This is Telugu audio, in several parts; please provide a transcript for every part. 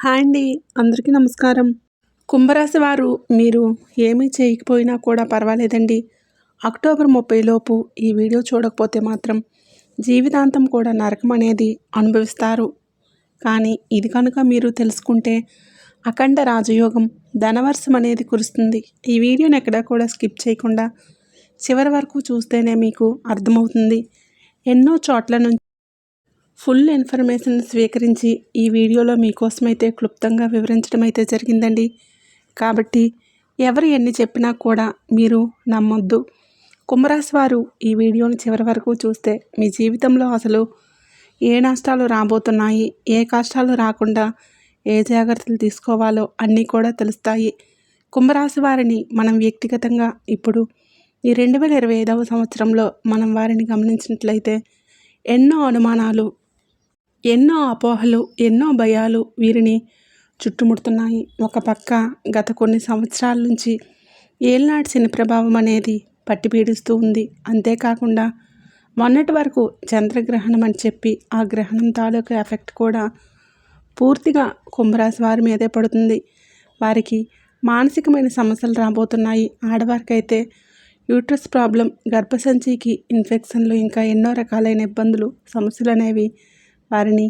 హాయ్ అండి అందరికీ నమస్కారం. కుంభరాశి వారు మీరు ఏమీ చేయకపోయినా కూడా పర్వాలేదండి. అక్టోబర్ ముప్పై లోపు ఈ వీడియో చూడకపోతే మాత్రం జీవితాంతం కూడా నరకం అనేది అనుభవిస్తారు. కానీ ఇది కనుక మీరు తెలుసుకుంటే అఖండ రాజయోగం ధనవర్షం అనేది కురుస్తుంది. ఈ వీడియోని ఎక్కడా కూడా స్కిప్ చేయకుండా చివరి వరకు చూస్తేనే మీకు అర్థమవుతుంది. ఎన్నో చోట్ల నుంచి ఫుల్ ఇన్ఫర్మేషన్ స్వీకరించి ఈ వీడియోలో మీకోసమైతే క్లుప్తంగా వివరించడం అయితే జరిగిందండి. కాబట్టి ఎవరు ఎన్ని చెప్పినా కూడా మీరు నమ్మొద్దు. కుంభరాశి వారు ఈ వీడియోని చివరి వరకు చూస్తే మీ జీవితంలో అసలు ఏ నష్టాలు రాబోతున్నాయి ఏ కష్టాలు రాకుండా ఏ జాగ్రత్తలు తీసుకోవాలో అన్నీ కూడా తెలుస్తాయి. కుంభరాశి వారిని మనం వ్యక్తిగతంగా ఇప్పుడు ఈ రెండు వేల ఇరవై ఐదవ సంవత్సరంలో మనం వారిని గమనించినట్లయితే ఎన్నో అనుమానాలు ఎన్నో అపోహలు ఎన్నో భయాలు వీరిని చుట్టుముడుతున్నాయి. ఒక పక్క గత కొన్ని సంవత్సరాల నుంచి ఏళ్ళనాటి శని ప్రభావం అనేది పట్టి పీడిస్తూ ఉంది. అంతేకాకుండా మొన్నటి వరకు చంద్రగ్రహణం అని చెప్పి ఆ గ్రహణం తాలూకు ఎఫెక్ట్ కూడా పూర్తిగా కుంభరాశి వారి మీదే పడుతుంది. వారికి మానసికమైన సమస్యలు రాబోతున్నాయి. ఆడవారికి అయితే యూట్రస్ ప్రాబ్లం గర్భసంచికి ఇన్ఫెక్షన్లు ఇంకా ఎన్నో రకాలైన ఇబ్బందులు సమస్యలు అనేవి వారిని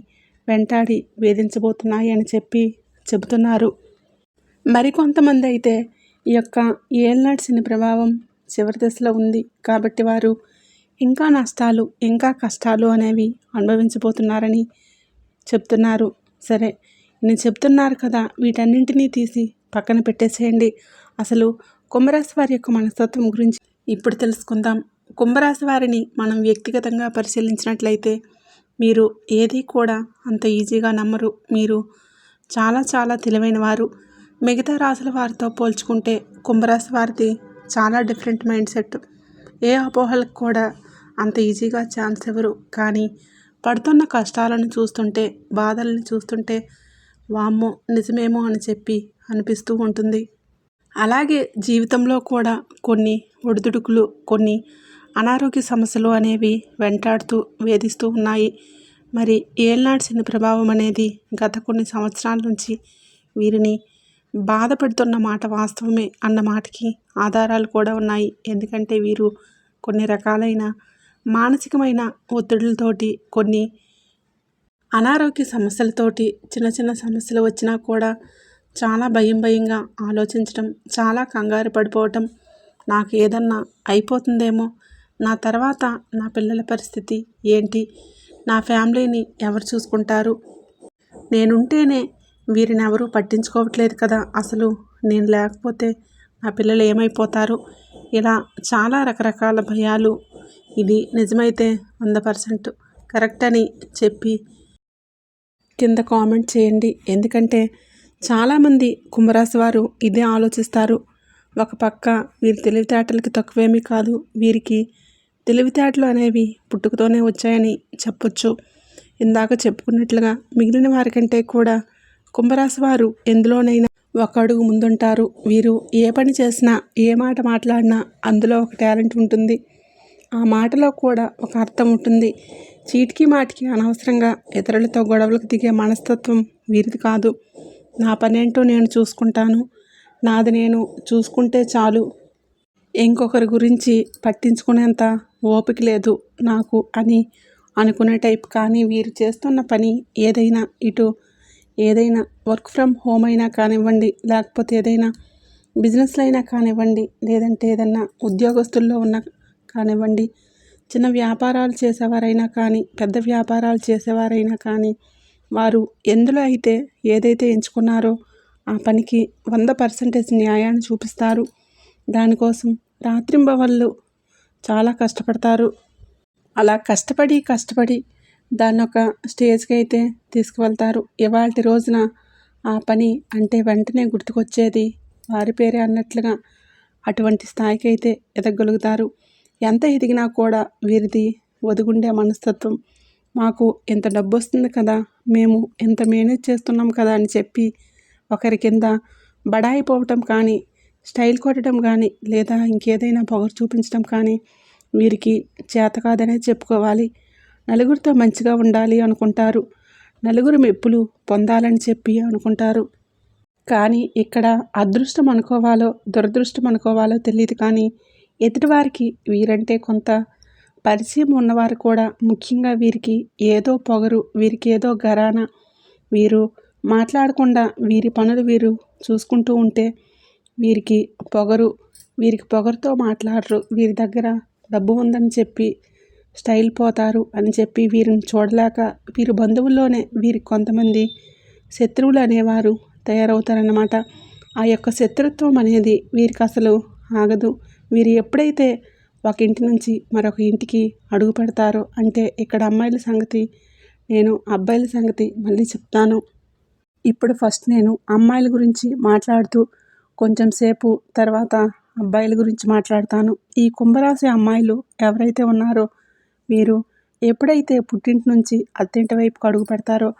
వెంటాడి వేధించబోతున్నాయి అని చెప్పి చెబుతున్నారు. మరికొంతమంది అయితే ఈ యొక్క ఏళ్ళనాటి సినీ ప్రభావం చివరి దశలో ఉంది. కాబట్టి వారు ఇంకా నష్టాలు ఇంకా కష్టాలు అనేవి అనుభవించబోతున్నారని చెప్తున్నారు సరే నేను చెప్తున్నారు కదా వీటన్నింటినీ తీసి పక్కన పెట్టేసేయండి. అసలు కుంభరాశి వారి యొక్క మనస్తత్వం గురించి ఇప్పుడు తెలుసుకుందాం. కుంభరాశి వారిని మనం వ్యక్తిగతంగా పరిశీలించినట్లయితే మీరు ఏది కూడా అంత ఈజీగా నమ్మరు. మీరు చాలా చాలా తెలివైన వారు. మిగతా రాసుల వారితో పోల్చుకుంటే కుంభరాశి వారిది చాలా డిఫరెంట్ మైండ్ సెట్. ఏ అపోహలకు కూడా అంత ఈజీగా ఛాన్స్ ఇవ్వరు. కానీ పడుతున్న కష్టాలను చూస్తుంటే బాధలను చూస్తుంటే వామ్మో నిజమేమో అని చెప్పి అనిపిస్తూ ఉంటుంది. అలాగే జీవితంలో కూడా కొన్ని ఒడిదుడుకులు కొన్ని అనారోగ్య సమస్యలు అనేవి వెంటాడుతూ వేధిస్తూ ఉన్నాయి. మరి ఏళ్ళనాటి శని ప్రభావం అనేది గత కొన్ని సంవత్సరాల నుంచి వీరిని బాధపడుతున్న మాట వాస్తవమే అన్న మాటకి ఆధారాలు కూడా ఉన్నాయి. ఎందుకంటే వీరు కొన్ని రకాలైన మానసికమైన ఒత్తిడులతోటి కొన్ని అనారోగ్య సమస్యలతోటి చిన్న చిన్న సమస్యలు వచ్చినా కూడా చాలా భయం భయంగా ఆలోచించడం చాలా కంగారు పడిపోవటం నాకు ఏదన్నా అయిపోతుందేమో నా తర్వాత నా పిల్లల పరిస్థితి ఏంటి? నా ఫ్యామిలీని ఎవరు చూసుకుంటారు? నేనుంటేనే వీరిని ఎవరు పట్టించుకోవట్లేదు కదా అసలు. నేను లేకపోతే నా పిల్లలు ఏమైపోతారు? ఇలా చాలా రకరకాల భయాలు. ఇది నిజమైతే వంద పర్సెంట్ కరెక్ట్ అని చెప్పి కింద కామెంట్ చేయండి. ఎందుకంటే చాలామంది కుంభరాశి వారు ఇదే ఆలోచిస్తారు. ఒక పక్క వీరి తెలివితేటలకి తక్కువేమీ కాదు. వీరికి తెలివితేటలు అనేవి పుట్టుకతోనే వచ్చాయని చెప్పొచ్చు. ఇందాక చెప్పుకున్నట్లుగా మిగిలిన వారికంటే కూడా కుంభరాశి వారు ఎందులోనైనా ఒక అడుగు ముందుంటారు. వీరు ఏ పని చేసినా ఏ మాట మాట్లాడినా అందులో ఒక టాలెంట్ ఉంటుంది. ఆ మాటలో కూడా ఒక అర్థం ఉంటుంది. చీటికి మాటికి అనవసరంగా ఇతరులతో గొడవలకు దిగే మనస్తత్వం వీరిది కాదు. నా పనేంటో నేను చూసుకుంటాను. నాది నేను చూసుకుంటే చాలు. ఇంకొకరి గురించి పట్టించుకునేంత ఓపిక లేదు నాకు అని అనుకునే టైప్ కానీ వీరు చేస్తున్న పని ఏదైనా ఇటు ఏదైనా వర్క్ ఫ్రమ్ హోమ్ అయినా కానివ్వండి లేకపోతే ఏదైనా బిజినెస్లో అయినా కానివ్వండి లేదంటే ఏదన్నా ఉద్యోగస్తుల్లో ఉన్న కానివ్వండి చిన్న వ్యాపారాలు చేసేవారైనా కానీ పెద్ద వ్యాపారాలు చేసేవారైనా కానీ వారు ఎందులో అయితే ఏదైతే ఎంచుకున్నారో ఆ పనికి వంద పర్సెంటేజ్ న్యాయాన్ని చూపిస్తారు. దానికోసం రాత్రింబవళ్ళు చాలా కష్టపడతారు. అలా కష్టపడి కష్టపడి దాన్ని ఒక స్టేజ్కి అయితే తీసుకువెళ్తారు. ఇవాళ రోజున ఆ పని అంటే వెంటనే గుర్తుకొచ్చేది వారి పేరే అన్నట్లుగా అటువంటి స్థాయికి అయితే ఎదగలుగుతారు. ఎంత ఎదిగినా కూడా వీరిది ఒదుగుండే మనస్తత్వం. మాకు ఎంత డబ్బు వస్తుంది కదా మేము ఎంత మేనేజ్ చేస్తున్నాం కదా అని చెప్పి ఒకరి కింద బడాయిపోవటం కానీ స్టైల్ కొట్టడం కానీ లేదా ఇంకేదైనా పొగరు చూపించడం కానీ వీరికి చేత కాదనే చెప్పుకోవాలి. నలుగురితో మంచిగా ఉండాలి అనుకుంటారు. నలుగురు మెప్పులు పొందాలని చెప్పి అనుకుంటారు. కానీ ఇక్కడ అదృష్టం అనుకోవాలో దురదృష్టం అనుకోవాలో తెలియదు కానీ ఎదుటివారికి వీరంటే కొంత పరిచయం ఉన్నవారు కూడా ముఖ్యంగా వీరికి ఏదో పొగరు వీరికి ఏదో గరాన వీరు మాట్లాడకుండా వీరి పనులు వీరు చూసుకుంటూ ఉంటే వీరికి పొగరు వీరికి పొగరుతో మాట్లాడరు. వీరి దగ్గర డబ్బు ఉందని చెప్పి స్టైల్ పోతారు అని చెప్పి వీరిని చూడలేక వీరి బంధువుల్లోనే వీరికి కొంతమంది శత్రువులు అనేవారు తయారవుతారన్నమాట. ఆ యొక్క శత్రుత్వం అనేది వీరికి అసలు ఆగదు. వీరు ఎప్పుడైతే ఒక ఇంటి నుంచి మరొక ఇంటికి అడుగు పెడతారో అంటే ఇక్కడ అమ్మాయిల సంగతి నేను అబ్బాయిల సంగతి మళ్ళీ చెప్తాను. ఇప్పుడు ఫస్ట్ నేను అమ్మాయిల గురించి మాట్లాడుతూ కొంచెం సేపు తర్వాత అబ్బాయిల గురించి మాట్లాడతాను. ఈ కుంభరాశి అమ్మాయిలు ఎవరైతే ఉన్నారో వీరు ఎప్పుడైతే పుట్టింటి నుంచి అత్తింటి వైపుకు అడుగు పెడతారో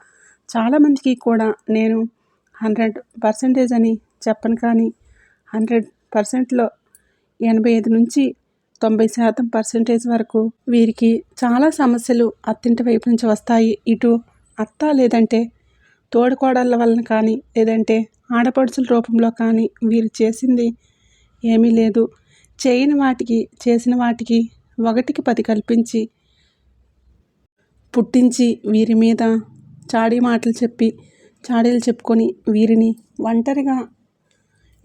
చాలామందికి కూడా నేను హండ్రెడ్ పర్సెంటేజ్ అని చెప్పను కానీ హండ్రెడ్ పర్సెంట్లో ఎనభై ఐదు నుంచి తొంభై శాతం పర్సెంటేజ్ వరకు వీరికి చాలా సమస్యలు అత్తింటి వైపు నుంచి వస్తాయి. ఇటు అత్త లేదంటే తోడుకోడళ్ళ వలన కానీ లేదంటే ఆడపడుచుల రూపంలో కానీ వీరు చేసింది ఏమీ లేదు. చేయని వాటికి చేసిన వాటికి ఒకటికి పది కల్పించి పుట్టించి వీరి మీద చాడీ మాటలు చెప్పి చాడీలు చెప్పుకొని వీరిని ఒంటరిగా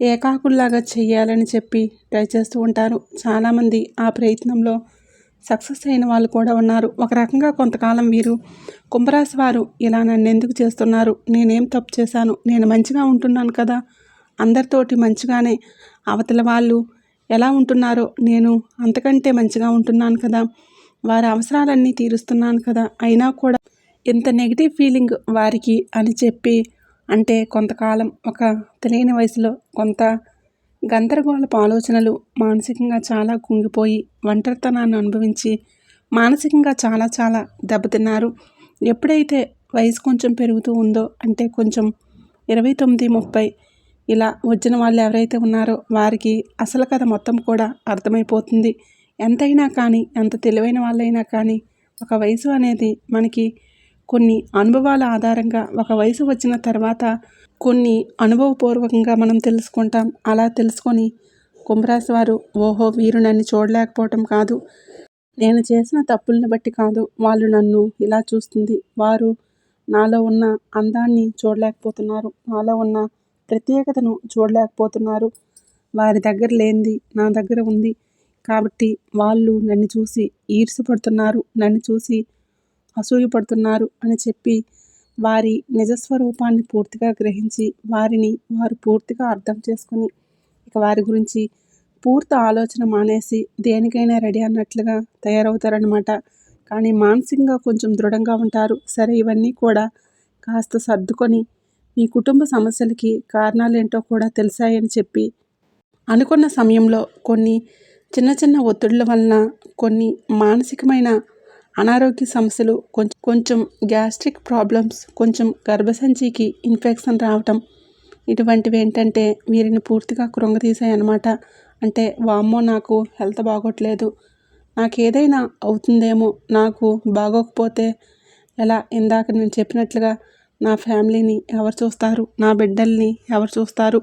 ఏకాకుల్లాగా చేయాలని చెప్పి ట్రై చేస్తూ ఉంటారు. చాలామంది ఆ ప్రయత్నంలో సక్సెస్ అయిన వాళ్ళు కూడా ఉన్నారు. ఒక రకంగా కొంతకాలం వీరు కుంభరాశి వారు ఇలా నన్ను ఎందుకు చేస్తున్నారు? నేనేం తప్పు చేశాను? నేను మంచిగా ఉంటున్నాను కదా? అందరితోటి మంచిగానే. అవతల వాళ్ళు ఎలా ఉంటున్నారో నేను అంతకంటే మంచిగా ఉంటున్నాను కదా? వారి అవసరాలన్నీ తీరుస్తున్నాను కదా? అయినా కూడా ఇంత నెగిటివ్ ఫీలింగ్ వారికి అని చెప్పి అంటే కొంతకాలం ఒక తెలియని వయసులో కొంత గందరగోళపు ఆలోచనలు మానసికంగా చాలా కుంగిపోయి ఒంటరితనాన్ని అనుభవించి మానసికంగా చాలా చాలా దెబ్బతిన్నారు. ఎప్పుడైతే వయసు కొంచెం పెరుగుతూ ఉందో అంటే కొంచెం ఇరవై తొమ్మిది ముప్పై ఇలా వచ్చిన వాళ్ళు ఎవరైతే ఉన్నారో వారికి అసలు కథ మొత్తం కూడా అర్థమైపోతుంది. ఎంతైనా కానీ ఎంత తెలివైన వాళ్ళైనా కానీ ఒక వయసు అనేది మనకి కొన్ని అనుభవాల ఆధారంగా ఒక వయసు వచ్చిన తర్వాత కొన్ని అనుభవపూర్వకంగా మనం తెలుసుకుంటాం. అలా తెలుసుకొని కుంభరాశి వారు ఓహో వీరు నన్ను చూడలేకపోవటం కాదు. నేను చేసిన తప్పుల్ని బట్టి కాదు. వాళ్ళు నన్ను ఇలా చూస్తుంది. వారు నాలో ఉన్న అందాన్ని చూడలేకపోతున్నారు. నాలో ఉన్న ప్రత్యేకతను చూడలేకపోతున్నారు. వారి దగ్గర లేనిది నా దగ్గర ఉంది. కాబట్టి వాళ్ళు నన్ను చూసి ఈర్షపడుతున్నారు. నన్ను చూసి అసూయపడుతున్నారు అని చెప్పి వారి నిజస్వరూపాన్ని పూర్తిగా గ్రహించి వారిని వారు పూర్తిగా అర్థం చేసుకుని ఇక వారి గురించి పూర్తి ఆలోచన మానేసి దేనికైనా రెడీ అన్నట్లుగా తయారవుతారనమాట కానీ మానసికంగా కొంచెం దృఢంగా ఉంటారు. సరే ఇవన్నీ కూడా కాస్త సర్దుకొని మీ కుటుంబ సమస్యలకి కారణాలేంటో కూడా తెలిసాయని చెప్పి అనుకున్న సమయంలో కొన్ని చిన్న చిన్న ఒత్తిడుల వలన కొన్ని మానసికమైన అనారోగ్య సమస్యలు కొంచెం కొంచెం గ్యాస్ట్రిక్ ప్రాబ్లమ్స్ కొంచెం గర్భసంచికి ఇన్ఫెక్షన్ రావటం ఇటువంటివి ఏంటంటే వీరిని పూర్తిగా కృంగతీసాయి అనమాట అంటే వామ్మో నాకు హెల్త్ బాగోట్లేదు నాకు ఏదైనా అవుతుందేమో నాకు బాగోకపోతే ఎలా? ఇందాక నేను చెప్పినట్లుగా నా ఫ్యామిలీని ఎవరు చూస్తారు? నా బిడ్డల్ని ఎవరు చూస్తారు?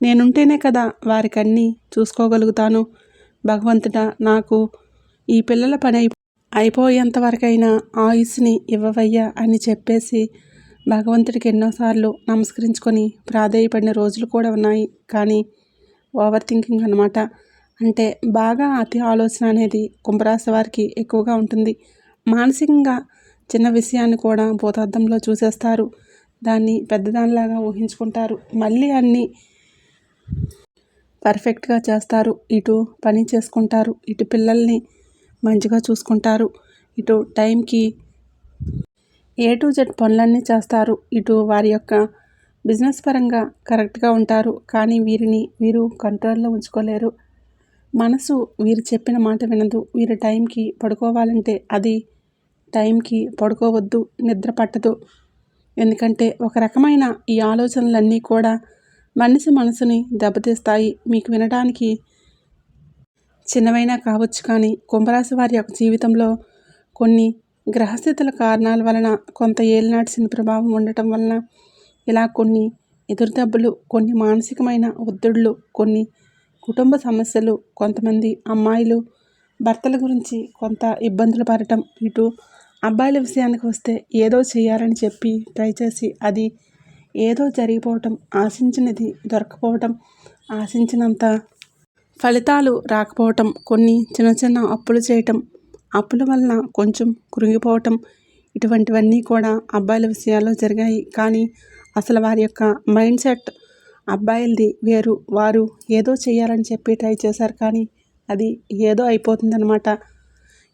నేనుంటేనే కదా వారికన్నీ చూసుకోగలుగుతాను. భగవంతుడా నాకు ఈ పిల్లల పని అయిపోయేంతవరకైనా ఆయుస్ని ఇవ్వవయ్యా అని చెప్పేసి భగవంతుడికి ఎన్నోసార్లు నమస్కరించుకొని ప్రాధేయపడిన రోజులు కూడా ఉన్నాయి. కానీ ఓవర్ థింకింగ్ అనమాట అంటే బాగా అతి ఆలోచన అనేది కుంభరాశి వారికి ఎక్కువగా ఉంటుంది. మానసికంగా చిన్న విషయాన్ని కూడా భూతార్థంలో చూసేస్తారు. దాన్ని పెద్దదానిలాగా ఊహించుకుంటారు. మళ్ళీ అన్నీ పర్ఫెక్ట్గా చేస్తారు. ఇటు పని చేసుకుంటారు. ఇటు పిల్లల్ని మంచిగా చూసుకుంటారు. ఇటు టైంకి ఏ టు జెడ్ పనులన్నీ చేస్తారు. ఇటు వారి యొక్క బిజినెస్ పరంగా కరెక్ట్గా ఉంటారు. కానీ వీరిని వీరు కంట్రోల్లో ఉంచుకోలేరు. మనసు వీరు చెప్పిన మాట వినదు. వీరు టైంకి పడుకోవాలంటే అది టైంకి పడుకోవద్దు నిద్ర పట్టదు. ఎందుకంటే ఒక రకమైన ఈ ఆలోచనలన్నీ కూడా మనిషి మనసుని దెబ్బతీస్తాయి. మీకు వినడానికి చిన్నవైనా కావచ్చు కానీ కుంభరాశి వారి యొక్క జీవితంలో కొన్ని గ్రహస్థితుల కారణాల వలన కొంత ఏలినాటి శని ప్రభావం ఉండటం వలన ఇలా కొన్ని ఎదురుదెబ్బలు కొన్ని మానసికమైన ఒత్తిడులు కొన్ని కుటుంబ సమస్యలు కొంతమంది అమ్మాయిలు భర్తల గురించి కొంత ఇబ్బందులు పడటం ఇటు అబ్బాయిల విషయానికి వస్తే ఏదో చేయాలని చెప్పి ట్రై చేసి అది ఏదో జరిగిపోవటం ఆశించినది దొరకపోవటం ఆశించినంత ఫలితాలు రాకపోవటం కొన్ని చిన్న చిన్న అప్పులు చేయటం అప్పుల వలన కొంచెం కృంగిపోవటం ఇటువంటివన్నీ కూడా అబ్బాయిల విషయాల్లో జరిగాయి. కానీ అసలు వారి యొక్క మైండ్ సెట్ అబ్బాయిలది వేరు. వారు ఏదో చేయాలని చెప్పి ట్రై చేశారు కానీ అది ఏదో అయిపోతుందన్నమాట.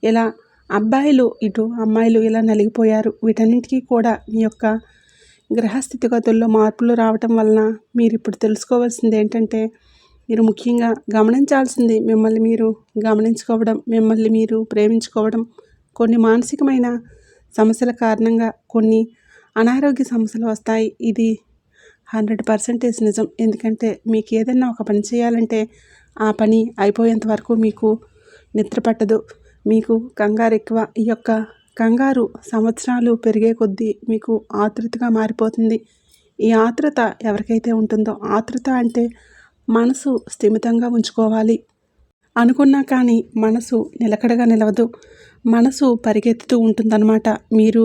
ఇలా అబ్బాయిలు ఇటు అమ్మాయిలు ఇలా నలిగిపోయారు. వీటన్నింటికీ కూడా మీ యొక్క గ్రహస్థితిగతుల్లో మార్పులు రావటం వలన మీరు ఇప్పుడు తెలుసుకోవాల్సింది ఏంటంటే మీరు ముఖ్యంగా గమనించాల్సింది మిమ్మల్ని మీరు గమనించుకోవడం మిమ్మల్ని మీరు ప్రేమించుకోవడం కొన్ని మానసికమైన సమస్యల కారణంగా కొన్ని అనారోగ్య సమస్యలు వస్తాయి. ఇది హండ్రెడ్ పర్సెంటేజ్ నిజం. ఎందుకంటే మీకు ఏదైనా ఒక పని చేయాలంటే ఆ పని అయిపోయేంత వరకు మీకు నిద్ర పట్టదు. మీకు కంగారు ఎక్కువ. ఈ యొక్క కంగారు సంవత్సరాలు పెరిగే కొద్దీ మీకు ఆతృతగా మారిపోతుంది. ఈ ఆతృత ఎవరికైతే ఉంటుందో ఆతృత అంటే మనసు స్థిమితంగా ఉంచుకోవాలి. అనుకున్నా కానీ మనసు నిలకడగా నిలవదు. మనసు పరిగెత్తుతూ ఉంటుందన్నమాట. మీరు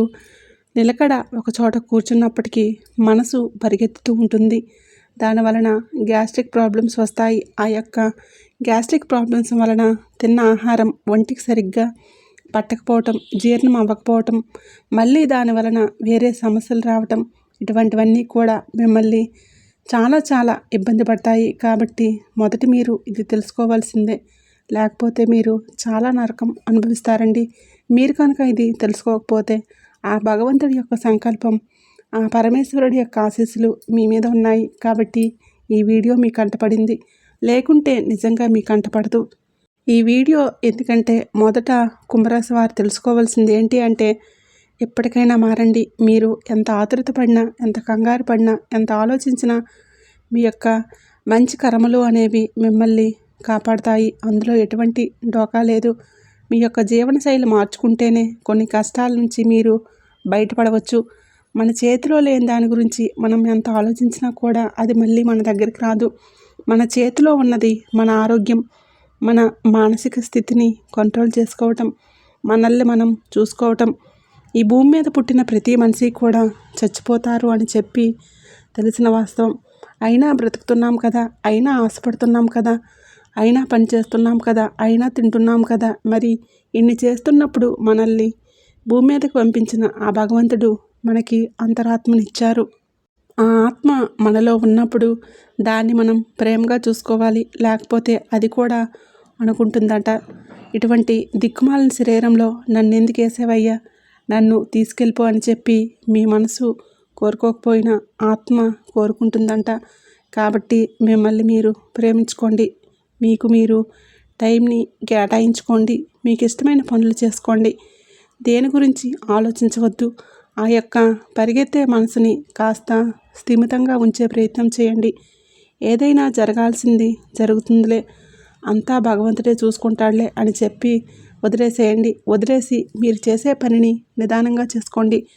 నిలకడ ఒక చోట కూర్చున్నప్పటికీ మనసు పరిగెత్తుతూ ఉంటుంది. దాని వలన గ్యాస్ట్రిక్ ప్రాబ్లమ్స్ వస్తాయి. ఆ యొక్క గ్యాస్ట్రిక్ ప్రాబ్లమ్స్ వలన తిన్న ఆహారం ఒంటికి సరిగ్గా పట్టకపోవటం జీర్ణం అవ్వకపోవటం మళ్ళీ దాని వలన వేరే సమస్యలు రావటం ఇటువంటివన్నీ కూడా మిమ్మల్ని చాలా చాలా ఇబ్బంది పడతాయి కాబట్టి మొదటి మీరు ఇది తెలుసుకోవాల్సిందే. లేకపోతే మీరు చాలా నరకం అనుభవిస్తారండి. మీరు కనుక ఇది తెలుసుకోకపోతే ఆ భగవంతుడి యొక్క సంకల్పం ఆ పరమేశ్వరుడి యొక్క ఆశీస్సులు మీ మీద ఉన్నాయి కాబట్టి ఈ వీడియో మీ కంటపడింది లేకుంటే నిజంగా మీ కంటపడదు ఈ వీడియో ఎందుకంటే మొదట కుంభరాశి వారు తెలుసుకోవాల్సింది ఏంటి అంటే ఎప్పటికైనా మారండి. మీరు ఎంత ఆతృత పడినా ఎంత కంగారు పడినా ఎంత ఆలోచించినా మీ యొక్క మంచి కర్మలు అనేవి మిమ్మల్ని కాపాడుతాయి. అందులో ఎటువంటి డోకా లేదు. మీ యొక్క జీవనశైలి మార్చుకుంటేనే కొన్ని కష్టాల నుంచి మీరు బయటపడవచ్చు. మన చేతిలో లేని దాని గురించి మనం ఎంత ఆలోచించినా కూడా అది మళ్ళీ మన దగ్గరికి రాదు. మన చేతిలో ఉన్నది మన ఆరోగ్యం మన మానసిక స్థితిని కంట్రోల్ చేసుకోవటం మనల్ని మనం చూసుకోవటం ఈ భూమి మీద పుట్టిన ప్రతి మనిషి కూడా చచ్చిపోతారు అని చెప్పి తెలిసిన వాస్తవం. అయినా బ్రతుకుతున్నాం కదా అయినా ఆశపడుతున్నాం కదా అయినా పని చేస్తున్నాం కదా అయినా తింటున్నాం కదా మరి ఇన్ని చేస్తున్నప్పుడు మనల్ని భూమి మీదకి పంపించిన ఆ భగవంతుడు మనకి అంతరాత్మనిచ్చారు. ఆ ఆత్మ మనలో ఉన్నప్పుడు దాన్ని మనం ప్రేమగా చూసుకోవాలి లేకపోతే అది కూడా అనుకుంటుందట. ఇటువంటి దిక్కుమాలిన శరీరంలో నన్నెందుకు వేసేవయ్యా? నన్ను తీసుకెళ్ళిపో అని చెప్పి మీ మనసు కోరుకోకపోయినా ఆత్మ కోరుకుంటుందంట. కాబట్టి మిమ్మల్ని మీరు ప్రేమించుకోండి. మీకు మీరు టైంని కేటాయించుకోండి. మీకు ఇష్టమైన పనులు చేసుకోండి. దేని గురించి ఆలోచించవద్దు. ఆ యొక్క పరిగెత్తే మనసుని కాస్త స్థిమితంగా ఉంచే ప్రయత్నం చేయండి. ఏదైనా జరగాల్సింది జరుగుతుందిలే. అంతా భగవంతుడే చూసుకుంటాడులే అని చెప్పి వదిలేసేయండి. వదిలేసి మీరు చేసే పనిని నిదానంగా చేసుకోండి.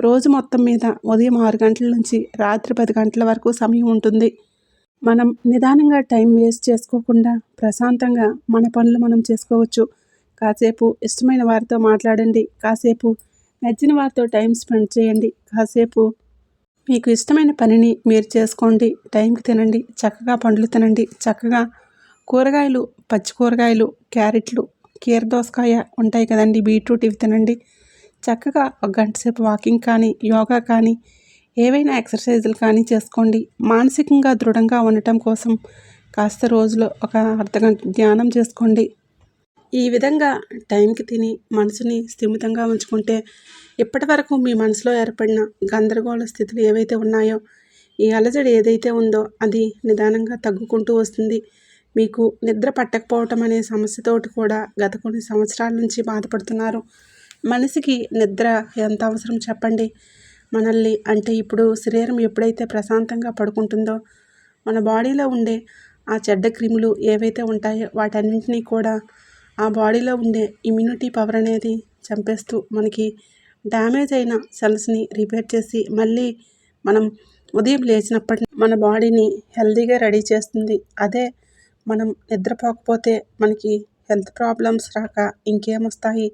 రోజు మొత్తం మీద ఉదయం ఆరు గంటల నుంచి రాత్రి పది గంటల వరకు సమయం ఉంటుంది. మనం నిదానంగా టైం వేస్ట్ చేసుకోకుండా ప్రశాంతంగా మన పనులు మనం చేసుకోవచ్చు. కాసేపు ఇష్టమైన వారితో మాట్లాడండి. కాసేపు నచ్చిన వారితో టైం స్పెండ్ చేయండి. కాసేపు మీకు ఇష్టమైన పనిని మీరు చేసుకోండి. టైంకి తినండి. చక్కగా పండ్లు తినండి. చక్కగా కూరగాయలు పచ్చి కూరగాయలు క్యారెట్లు కీర దోసకాయ ఉంటాయి కదండి బీట్రూట్ ఇవి తినండి. చక్కగా ఒక గంట సేపు వాకింగ్ కానీ యోగా కానీ ఏవైనా ఎక్సర్సైజులు కానీ చేసుకోండి. మానసికంగా దృఢంగా ఉండటం కోసం కాస్త రోజులో ఒక అర్ధగంట ధ్యానం చేసుకోండి. ఈ విధంగా టైంకి తిని మనసుని స్థిమితంగా ఉంచుకుంటే ఇప్పటి వరకు మీ మనసులో ఏర్పడిన గందరగోళ స్థితులు ఏవైతే ఉన్నాయో ఈ అలజడి ఏదైతే ఉందో అది నిదానంగా తగ్గుకుంటూ వస్తుంది. మీకు నిద్ర పట్టకపోవటం అనే సమస్యతోటి కూడా గత కొన్ని సంవత్సరాల నుంచి బాధపడుతున్నారు. మనిషికి నిద్ర ఎంత అవసరం చెప్పండి. మనల్ని అంటే ఇప్పుడు శరీరం ఎప్పుడైతే ప్రశాంతంగా పడుకుంటుందో మన బాడీలో ఉండే ఆ చెడ్డ క్రిములు ఏవైతే ఉంటాయో వాటన్నింటినీ కూడా ఆ బాడీలో ఉండే ఇమ్యూనిటీ పవర్ అనేది చంపేస్తూ మనకి డ్యామేజ్ అయిన సెల్స్ని రిపేర్ చేసి మళ్ళీ మనం ఉదయం లేచినప్పటి మన బాడీని హెల్తీగా రెడీ చేస్తుంది. అదే మనం నిద్రపోకపోతే మనకి హెల్త్ ప్రాబ్లమ్స్ రాక ఇంకేమొస్తాయి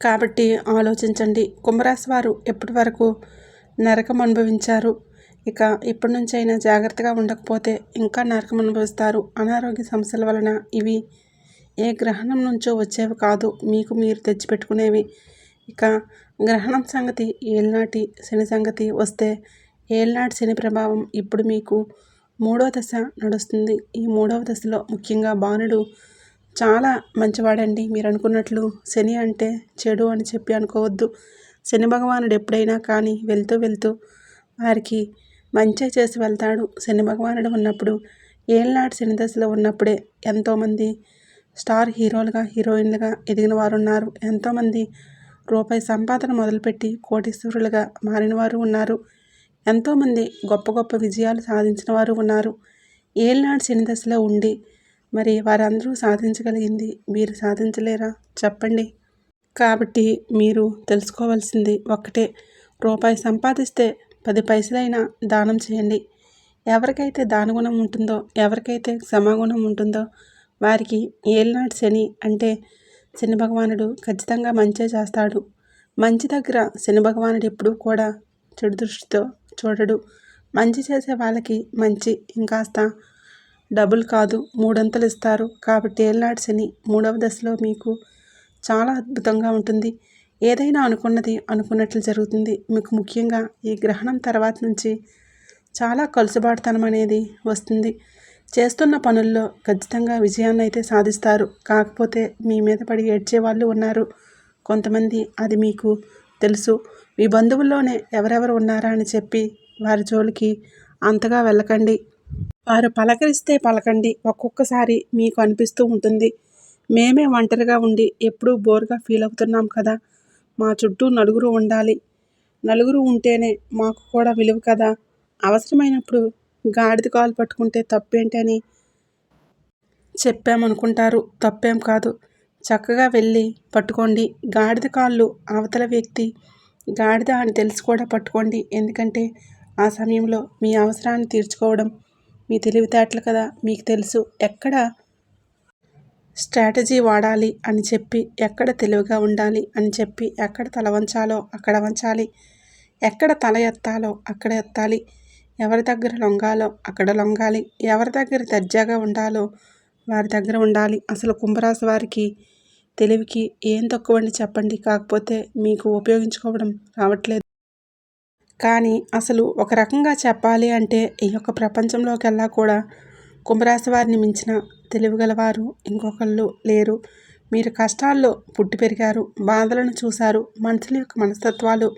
కాబట్టి ఆలోచించండి. కుంభరాశి వారు ఎప్పటి వరకు నరకం అనుభవించారు? ఇక ఇప్పటి అయినా జాగ్రత్తగా ఉండకపోతే ఇంకా నరకం అనుభవిస్తారు. అనారోగ్య సమస్యల వలన ఇవి ఏ గ్రహణం నుంచో వచ్చేవి కాదు. మీకు మీరు తెచ్చిపెట్టుకునేవి. ఇక గ్రహణం సంగతి ఏళ్ళనాటి శని సంగతి వస్తే ఏళ్ళనాటి శని ప్రభావం ఇప్పుడు మీకు మూడవ దశ నడుస్తుంది. ఈ మూడవ దశలో ముఖ్యంగా బాణుడు చాలా మంచివాడండి. మీరు అనుకున్నట్లు శని అంటే చెడు అని చెప్పి అనుకోవద్దు. శని భగవానుడు ఎప్పుడైనా కానీ వెళ్తూ వెళ్తూ వారికి మంచి చేసి వెళ్తాడు. శని భగవానుడు ఉన్నప్పుడు ఏళ్ళనాటి శని దశలో ఉన్నప్పుడే ఎంతోమంది స్టార్ హీరోలుగా హీరోయిన్లుగా ఎదిగిన వారు ఉన్నారు ఎంతోమంది రూపాయి సంపాదన మొదలుపెట్టి కోటీశ్వరులుగా మారిన వారు ఉన్నారు. ఎంతోమంది గొప్ప గొప్ప విజయాలు సాధించిన వారు ఉన్నారు. ఏళ్ళనాడు శని దశలో ఉండి మరి వారందరూ సాధించగలిగింది. మీరు సాధించలేరా? చెప్పండి. కాబట్టి మీరు తెలుసుకోవాల్సింది ఒక్కటే. రూపాయి సంపాదిస్తే పది పైసలైనా దానం చేయండి. ఎవరికైతే దానగుణం ఉంటుందో ఎవరికైతే క్షమాగుణం ఉంటుందో వారికి ఏళ్ళనాటి శని అంటే శని భగవానుడు ఖచ్చితంగా మంచే చేస్తాడు. మంచి దగ్గర శని భగవానుడు ఎప్పుడూ కూడా చెడు దృష్టితో చూడడు. మంచి చేసే వాళ్ళకి మంచి ఇంకాస్త డబుల్ కాదు మూడంతలు ఇస్తారు. కాబట్టి ఏళ్ళనాటి శని మూడవ దశలో మీకు చాలా అద్భుతంగా ఉంటుంది. ఏదైనా అనుకున్నది అనుకున్నట్లు జరుగుతుంది. మీకు ముఖ్యంగా ఈ గ్రహణం తర్వాత నుంచి చాలా కలుసుబాటుతనం అనేది వస్తుంది. చేస్తున్న పనుల్లో ఖచ్చితంగా విజయాన్ని అయితే సాధిస్తారు. కాకపోతే మీ మీద పడి ఏడ్చే వాళ్ళు ఉన్నారు. కొంతమంది అది మీకు తెలుసు. మీ బంధువుల్లోనే ఎవరెవరు ఉన్నారా అని చెప్పి వారి జోలికి అంతగా వెళ్ళకండి. వారు పలకరిస్తే పలకండి. ఒక్కొక్కసారి మీకు అనిపిస్తూ ఉంటుంది. మేమే ఒంటరిగా ఉండి ఎప్పుడూ బోర్గా ఫీల్ అవుతున్నాం కదా. మా చుట్టూ నలుగురు ఉండాలి. నలుగురు ఉంటేనే మాకు కూడా విలువ కదా. అవసరమైనప్పుడు గాడిద కాలు పట్టుకుంటే తప్పేంటి అని చెప్పామనుకుంటారు. తప్పేం కాదు. చక్కగా వెళ్ళి పట్టుకోండి. గాడిద కాళ్ళు అవతల వ్యక్తి గాడిద అని తెలిసి కూడా పట్టుకోండి. ఎందుకంటే ఆ సమయంలో మీ అవసరాన్ని తీర్చుకోవడం మీ తెలివితేటలు కదా మీకు తెలుసు. ఎక్కడ స్ట్రాటజీ వాడాలి అని చెప్పి ఎక్కడ తెలివిగా ఉండాలి అని చెప్పి ఎక్కడ తల వంచాలో అక్కడ వంచాలి ఎక్కడ తల ఎత్తాలో అక్కడ ఎత్తాలి ఎవరి దగ్గర లొంగాలో అక్కడ లొంగాలి ఎవరి దగ్గర దర్జాగా ఉండాలో వారి దగ్గర ఉండాలి. అసలు కుంభరాశి వారికి తెలివికి ఏం తక్కువండి చెప్పండి. కాకపోతే మీకు ఉపయోగించుకోవడం రావట్లేదు. కానీ అసలు ఒక రకంగా చెప్పాలి అంటే ఈ యొక్క ప్రపంచంలోకెల్లా కూడా కుంభరాశి వారిని మించిన తెలివిగలవారు ఇంకొకళ్ళు లేరు. మీరు కష్టాల్లో పుట్టి పెరిగారు బాధలను చూశారు మనుషుల యొక్క మనస్తత్వాలు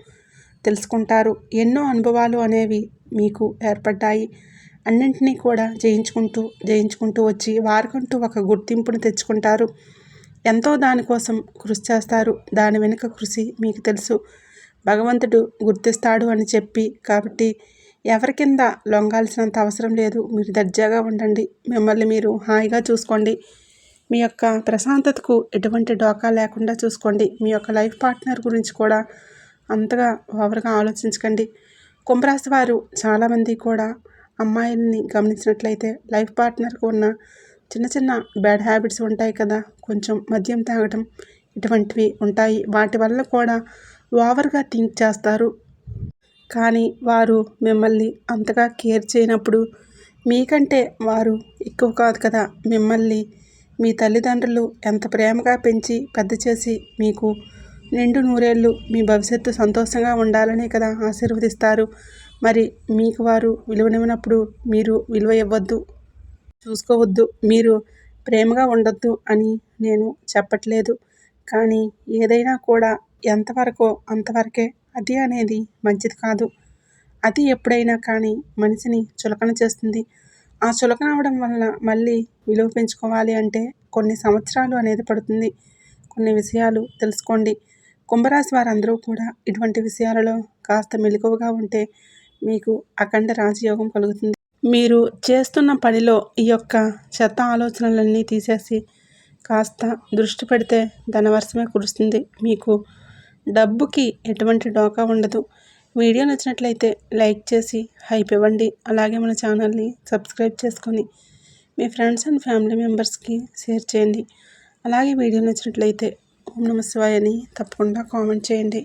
తెలుసుకుంటారు. ఎన్నో అనుభవాలు అనేవి మీకు ఏర్పడ్డాయి. అన్నింటినీ కూడా జయించుకుంటూ జయించుకుంటూ వచ్చి వారికంటూ ఒక గుర్తింపును తెచ్చుకుంటారు. ఎంతో దానికోసం కృషి చేస్తారు. దాని వెనుక కృషి మీకు తెలుసు. భగవంతుడు గుర్తిస్తాడు అని చెప్పి. కాబట్టి ఎవరి కింద లొంగాల్సినంత అవసరం లేదు. మీరు దర్జాగా ఉండండి. మిమ్మల్ని మీరు హాయిగా చూసుకోండి. మీ యొక్క ప్రశాంతతకు ఎటువంటి డోకా లేకుండా చూసుకోండి. మీ యొక్క లైఫ్ పార్ట్నర్ గురించి కూడా అంతగా ఓవర్గా ఆలోచించకండి. కుంభరాశి వారు చాలామంది కూడా అమ్మాయిల్ని గమనించినట్లయితే లైఫ్ పార్ట్నర్కు ఉన్న చిన్న చిన్న బ్యాడ్ హ్యాబిట్స్ ఉంటాయి కదా కొంచెం మద్యం తాగటం ఇటువంటివి ఉంటాయి. వాటి వల్ల కూడా ఓవర్గా థింక్ చేస్తారు. కానీ వారు మిమ్మల్ని అంతగా కేర్ చేయనప్పుడు మీకంటే వారు ఎక్కువ కాదు కదా. మిమ్మల్ని మీ తల్లిదండ్రులు ఎంత ప్రేమగా పెంచి పెద్ద చేసి మీకు నిండు నూరేళ్ళు మీ భవిష్యత్తు సంతోషంగా ఉండాలనే కదా ఆశీర్వదిస్తారు. మరి మీకు వారు విలువనివ్వనప్పుడు మీరు విలువ ఇవ్వద్దు. చూసుకోవద్దు. మీరు ప్రేమగా ఉండొద్దు అని నేను చెప్పట్లేదు. కానీ ఏదైనా కూడా ఎంతవరకో అంతవరకే అతి అనేది మంచిది కాదు. అతి ఎప్పుడైనా కానీ మనిషిని చులకన చేస్తుంది. ఆ చులకన అవడం వల్ల మళ్ళీ విలువ పెంచుకోవాలి అంటే కొన్ని సంవత్సరాలు అనేది పడుతుంది. కొన్ని విషయాలు తెలుసుకోండి. కుంభరాశి వారందరూ కూడా ఇటువంటి విషయాలలో కాస్త మెలకువగా ఉంటే మీకు అఖండ రాజయోగం కలుగుతుంది. మీరు చేస్తున్న పనిలో ఈ యొక్క చెత్త ఆలోచనలన్నీ తీసేసి కాస్త దృష్టి పెడితే ధనవర్షమే కురుస్తుంది. మీకు డబ్బుకి ఎటువంటి డోకా ఉండదు. వీడియో నచ్చినట్లయితే లైక్ చేసి హైప్ ఇవ్వండి. అలాగే మన ఛానల్ని సబ్స్క్రైబ్ చేసుకొని మీ ఫ్రెండ్స్ అండ్ ఫ్యామిలీ మెంబర్స్కి షేర్ చేయండి. అలాగే వీడియో నచ్చినట్లయితే ఓం నమ అని తప్పకుండా కామెంట్ చేయండి.